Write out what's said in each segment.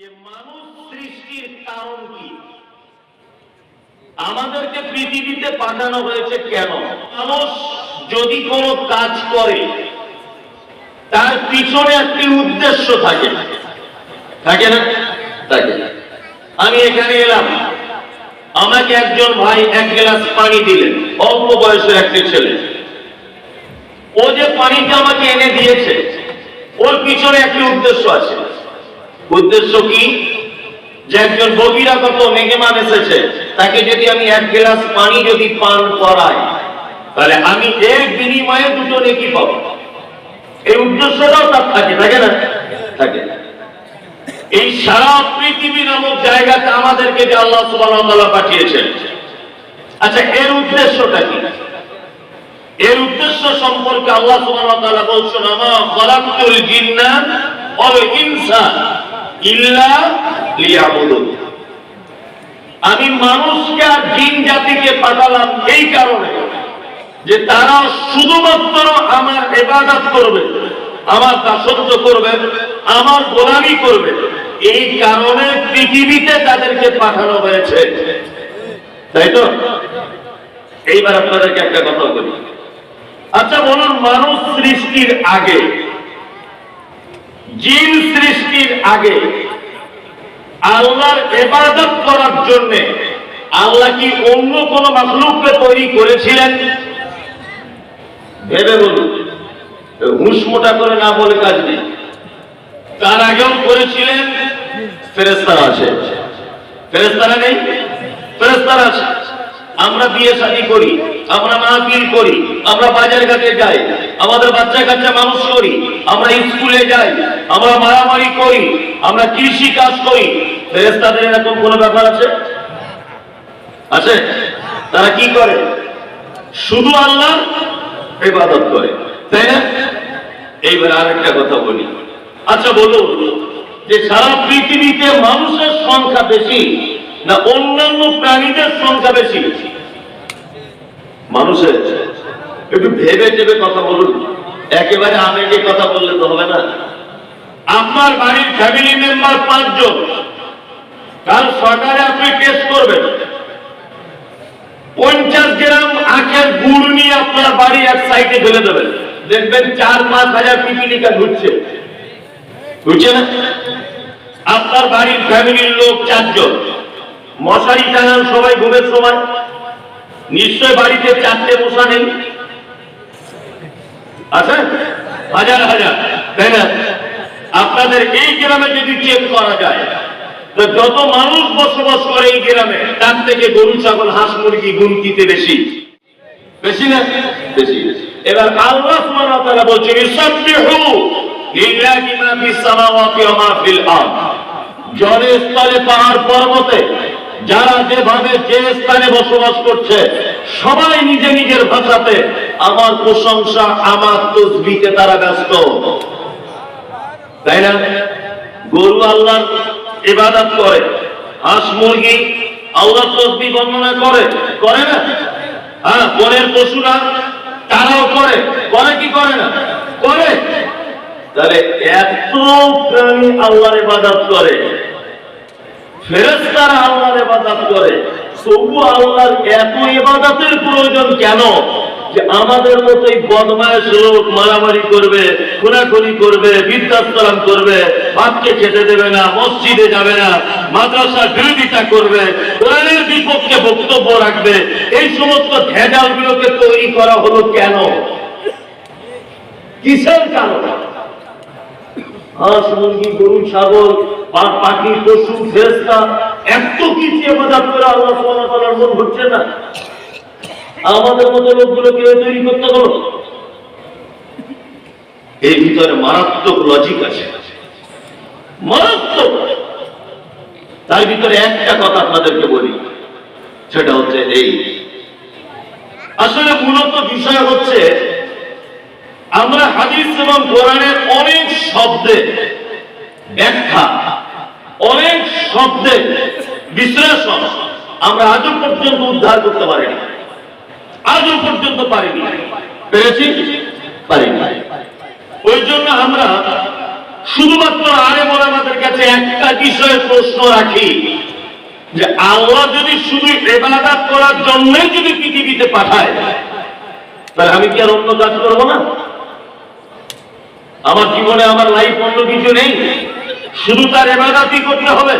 যে মানুষ সৃষ্টির কারণ কি? আমাদেরকে পৃথিবীতে পাঠানো হয়েছে কেন? মানুষ যদি কোনো কাজ করে, তার পিছনে একটি উদ্দেশ্য থাকে। থাকে না? থাকে। আমি এখানে এলাম। আমাকে একজন ভাই এক গ্লাস পানি দিলেন, অল্প বয়সের একটি ছেলে। ও যে পানিটা আমাকে এনে দিয়েছে, ওর পিছনে একটি উদ্দেশ্য আছে। উদ্দেশ্য কি? যে একজন বহিরাগত মেহমান এসেছে, তাকে যদি আমি এক গ্লাস পানি যদি পান করাই, তাহলে আমি এর বিনিময়ে দুটো নেকি পাবো। এই উদ্দেশ্যটাও তার থাকে থাকে না? থাকে। এই সারা পৃথিবী নামক জায়গাতে আমাদেরকে যে আল্লাহ ওয়া পাঠিয়েছেন। আচ্ছা এর উদ্দেশ্যটা কি? এর উদ্দেশ্য সম্পর্কে আল্লাহ তাআলা বলছেন, আমা খালাকতুল জিন্না ওয়াল ইনসা। আমি মানুষকে আর জিন জাতিকে পাঠালাম এই কারণে যে তারা শুধুমাত্র আমার ইবাদত করবে, আমার দাসত্ব করবে, আমার গোলামি করবে। এই কারণে পৃথিবীতে তাদেরকে পাঠানো হয়েছে। তাই তো? এইবার আপনাদেরকে একটা কথা বলি। আচ্ছা বলুন, মানুষ সৃষ্টির আগে জিন সৃষ্টির আগে আল্লাহর ইবাদত করার জন্য আল্লাহ কি অন্য কোন মাখলুককে তৈরি করেছিলেন? ভেবে বলুন। হুঁশ মোটা করে না বলে কাজ নেই। তার আগেও করেছিলেন ফেরেস্তারা আছে। ফেরেস্তারা নেই? ফেরেস্তারা আছে। আমরা বিয়ে শাদী করি, আমরা মাহফিল করি, আমরা বাজার ঘাটে যাই, আমাদের বাচ্চা কাচ্চা মানুষ করি, আমরা স্কুলে যাই, আমরা মারামারি করি, আমরা কৃষি কাজ করি। ফেরেস্তাদের এরকম কোনো ব্যাপার আছে? আছে? তারা কি করে? শুধু আল্লাহ ইবাদত করে। তাই না? এইবার আরেকটা কথা বলি। আচ্ছা বলুন যে সারা পৃথিবীতে মানুষের সংখ্যা বেশি না, অন্যান্য প্রাণীদের সংখ্যা বেশি। মানুষের, একটু ভেবে ভেবে কথা বলুন। একেবারে আবেগে কথা বললে তো হবে না। আপনার বাড়ির ফ্যামিলি মেম্বার পাঁচজন। কাল সকালে আপনি টেস্ট করবেন। পঞ্চাশ গ্রাম আখের গুড় নিয়ে আপনার বাড়ি এক সাইডে ফেলে দেবেন। দেখবেন চার পাঁচ হাজার পিপিলিকা ঘুরছে। ঘুরছে না? আপনার বাড়ির ফ্যামিলির লোক চারজন। মশারি টাঙান সবাই ঘুমের সময়। নিশ্চয় বাড়িতে চারটে মশা নেই? আছে? হাজার হাজার। তাই না? আপনাদের এই গ্রামে যদি চেক করা যায় যত মানুষ বসবাস করে এই গ্রামে, তার থেকে গরু, ছাগল, হাঁস, মুরগি গুনতিতে বেশি? বেশি না? বেশি। এবার আল্লাহ সুবহানাহু ওয়া তাআলা বলছেন জলে স্থলে পাহাড় পর্বতে যারা যেভাবে যে স্থানে বসবাস করছে, সবাই নিজে নিজের ভাষাতে আমার প্রশংসা, আমার তসবিতে তারা ব্যস্ত। তাই না? গরু আল্লাহ ইবাদত করে, হাঁস মুরগি আল্লাহ তসবি বর্ণনা করে করে না? হ্যাঁ বনের পশুরা তারাও করে করে কি করে না? করে। তাহলে এত প্রাণী আল্লাহর ইবাদত করে ফেরেস্তারা আল্লাহর ইবাদত করে। তবু আল্লাহর এত ইবাদতের প্রয়োজন কেন? যে আমাদের মতো বদমায়েশ লোক মারামারি করবে, খুনাখুনি করবে, বৃদ্ধাশ্রম করবে, বাপকে খেতে দেবে না, মসজিদে যাবে না মাদ্রাসার বিরোধিতা করবে, কোরআনের বিপক্ষে বক্তব্য রাখবে, এই সমস্ত ভেজালগুলোকে তৈরি করা হলো কেন? কিসের কারণে? হাঁস মুরগি গরু ছাগল পাখি, পশু, ফেরেশতা, এত কিছু এবাদত করে আল্লাহ সুবহানাহু ওয়া তাআলার মন হচ্ছে না। আমাদের মতো লোকগুলোকে তৈরি করতে হলো এর ভিতরে মারাত্মক লজিক আছে। মারাত্মক। তার ভিতরে একটা কথা আপনাদেরকে বলি, সেটা হচ্ছে এই। আসলে মূলত বিষয় হচ্ছে, আমরা হাদিস এবং কোরআনের শব্দে ব্যাখ্যা, অনেক শব্দে বিশ্লেষণ আমরা আজও পর্যন্ত উদ্ধার করতে পারিনি। আজও পর্যন্ত পারিনি। পেরেছি? পারিনি। ওই জন্য আমরা শুধুমাত্র আরে আমাদের কাছে একটা একটা বিষয়ে প্রশ্ন রাখি, যে আল্লাহ যদি শুধু এবাদাত করার জন্যই যদি পৃথিবীতে পাঠায়, তাহলে আমি কি আর অন্য কাজ করব না? আমার জীবনে আমার লাইফ অন্য কিছু নেই। শুধু তার এবাদাতই করতে হবে।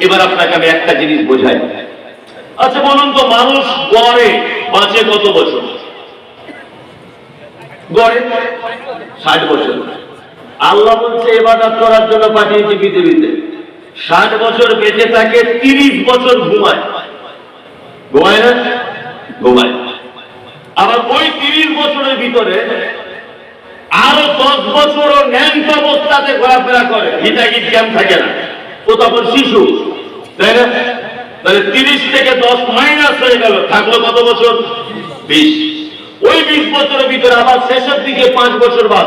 এবার আপনাকে আমি একটা জিনিস বোঝাই। আচ্ছা বলুন তো, মানুষ গড়ে বাঁচে কত বছর? গড়ে ষাট বছর। আল্লাহ বলছে এবাদাত করার জন্য পাঠিয়েছে পৃথিবীতে। ষাট বছর বেঁচে থাকে, তিরিশ বছর ঘুমায়। ঘুমায় না? ঘুমায়। আবার ওই তিরিশ বছরের ভিতরে আরও দশ বছরও ন্যান্ত অবস্থাতে ঘোরাফেরা করে। হিতাগিত জ্ঞান থাকে না? ও তখন শিশু। তাই না? তাহলে তিরিশ থেকে দশ মাইনাস হয়ে গেল। থাকল কত বছর? বিশ। ওই বিশ বছরের ভিতরে আবার শেষের দিকে পাঁচ বছর বাদ।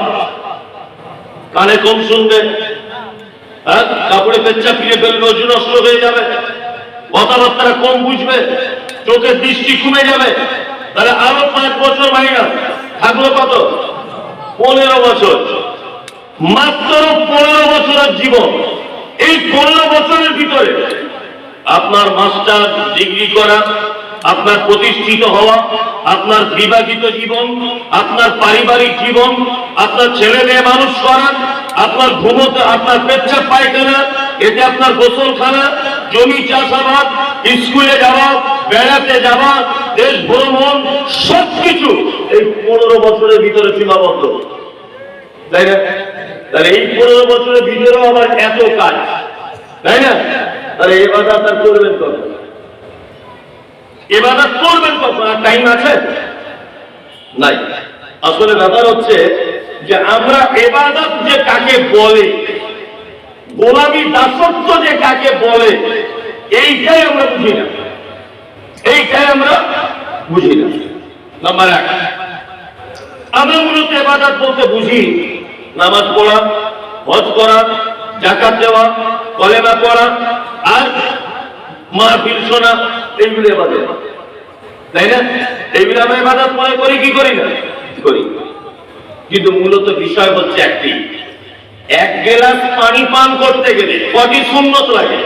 কানে কম শুনবে। হ্যাঁ? কাপড়ে পেচ্চা ফিরে ফেলবে ওজন নষ্ট হয়ে যাবে। কথাবার্তা কম বুঝবে। চোখের দৃষ্টি কমে যাবে। তাহলে আরও পাঁচ বছর মাইনাস থাকল কত? পনেরো বছর। মাত্র পনেরো বছরের জীবন। এই পনেরো বছরের ভিতরে আপনার মাস্টার ডিগ্রি করা, আপনার প্রতিষ্ঠিত হওয়া, আপনার বিবাহিত জীবন, আপনার পারিবারিক জীবন, আপনার ছেলে মেয়ে মানুষ করা, আপনার ঘুমোতে, আপনার পেচ্ছাপ পায়খানা, এতে আপনার গোসলখানা, জমি চাষাবাদ, স্কুলে যাওয়া বেড়াতে যাওয়া, দেশ ভ্রমণ, সবকিছু এই পনেরো বছরের ভিতরে সীমাবদ্ধ। তাই না? তাহলে এই পনেরো বছরের ভিতরেও আমার এত কাজ। তাই না? তাহলে এবার তার করবেন কখন? এবার করবেন কখন? আর টাইম আছে? নাই। আসলে ব্যাপার হচ্ছে যে আমরা এবাদত যে কাকে বলে, গোলামি দাসত্ব যে কাকে বলে, এইটাই আমরা বুঝি না। এইটাই আমরা বুঝি না। নাম্বার এক আমরা মূলত এবাদত বলতে বুঝি নামাজ পড়া, হজ করা জাকাত দেওয়া, কলেমা পড়া আর মাহফিল শোনা, এইগুলো এবাদত। তাই না? এইগুলো আমরা এবাদত মনে করি, কি করি না? করি? কিন্তু মূলত বিষয় হচ্ছে একটি। এক গ্লাস পানি পান করতে গেলে কটি সুন্নত লাগে?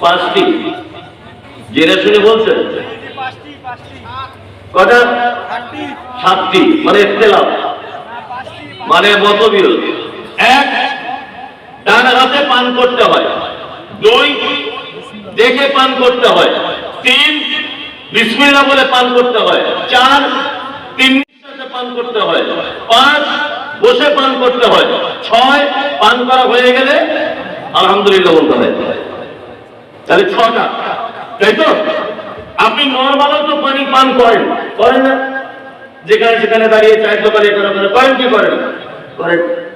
পাঁচটি। জেনে শুনে বলছেন? কটা? সাতটি। মানে ইখতিলাফ। মানে মতবিরোধ। এক ডান হাতে পান করতে হয়। দুই, দেখে পান করতে হয়। তিন, বিসমিল্লাহ বলে পান করতে হয়। চার, তিন পান করতে হয়। পাঁচ, বসে পান করতে হয়। ছয়, পান করা হয়ে গেলে আলহামদুলিল্লাহ বলতে হয়। তাহলে ছটা। তাই তো? আপনি নর্মালও তো পানি পান করেন। করেন না? যেখানে সেখানে দাঁড়িয়ে চায়ের দোকানে করেন, কি করেন? করেন।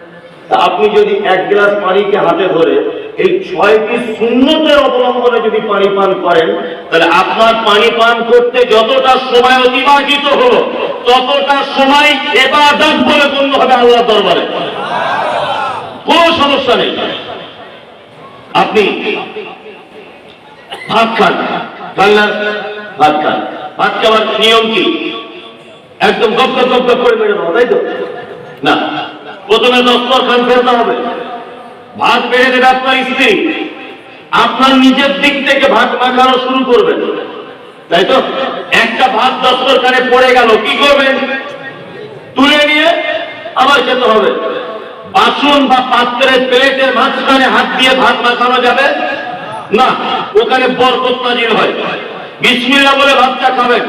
আপনি যদি এক গ্লাস পানিকে হাতে ধরে এই ছয়টি শূন্যতের অবলম্বনে যদি পানি পান করেন, তাহলে আপনার পানি পান করতে যতটা সময় অতিবাহিত হলো, ততটা সময় এবাদত বলে গণ্য হবে আল্লাহ দরবারে। কোনো সমস্যা নেই। আপনি ভাত খান। না, ভাত খান। ভাত খাওয়ার নিয়ম কি? একদম গপ গপ করে মেরে দেবো তাই তো? না। প্রথমে দস্তর খান ফেলতে হবে। ভাত বেড়ে দেবে আপনার স্ত্রী, আপনার নিজের দিক থেকে ভাত মাখানো শুরু করবেন। তাই তো? একটা ভাত দস্তর খানে পড়ে গেল, কি করবেন? তুলে নিয়ে আবার খেতে হবে। বাসন বা পাত্রের প্লেটের মাঝখানে হাত দিয়ে ভাত মাখানো যাবে? না। ওখানে বরকত নাজির হয়। বিসমিল্লাহ বলে ভাতটা খাবেন।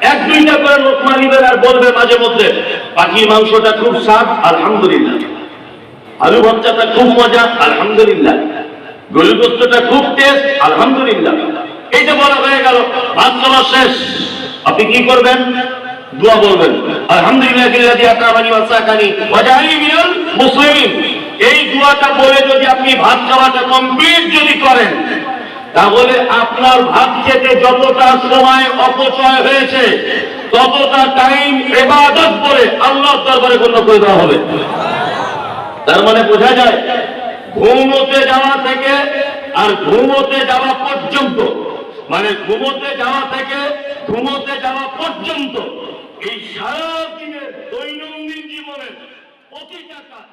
এক, দুইটা করে লোকমা নিবেন আর বলবে মাঝে মধ্যে, পাখির মাংসটা খুব স্বাদ, আলহামদুলিল্লাহ। আলু ভর্তাটা খুব মজা, আলহামদুলিল্লাহ। গরু গোস্তটা খুব টেস্ট, আলহামদুলিল্লাহ। এইটা বলা হয়ে গেল, ভাত খাওয়া শেষ। আপনি কি করবেন? দোয়া বলবেন। আলহামদুলিল্লাহ কিল্লাযী আতামানি ওয়া সাকানি ওয়া জাআলানি মিনাল মুসলিমিন। এই দোয়াটা বলে যদি আপনি ভাত খাওয়াটা কমপ্লিট যদি করেন তাহলে আপনার ভাত খেতে যতটা সময় অপচয় হয়েছে, ততটা টাইম এবাদত করে আল্লাহর দরবারে গণ্য করে দেওয়া হবে। তার মানে বোঝা যায়, ঘুমোতে যাওয়া থেকে আর ঘুমোতে যাওয়া পর্যন্ত মানে ঘুমোতে যাওয়া থেকে ঘুমোতে যাওয়া পর্যন্ত এই সারা দিনের দৈনন্দিন জীবনের প্রতিটা কাজ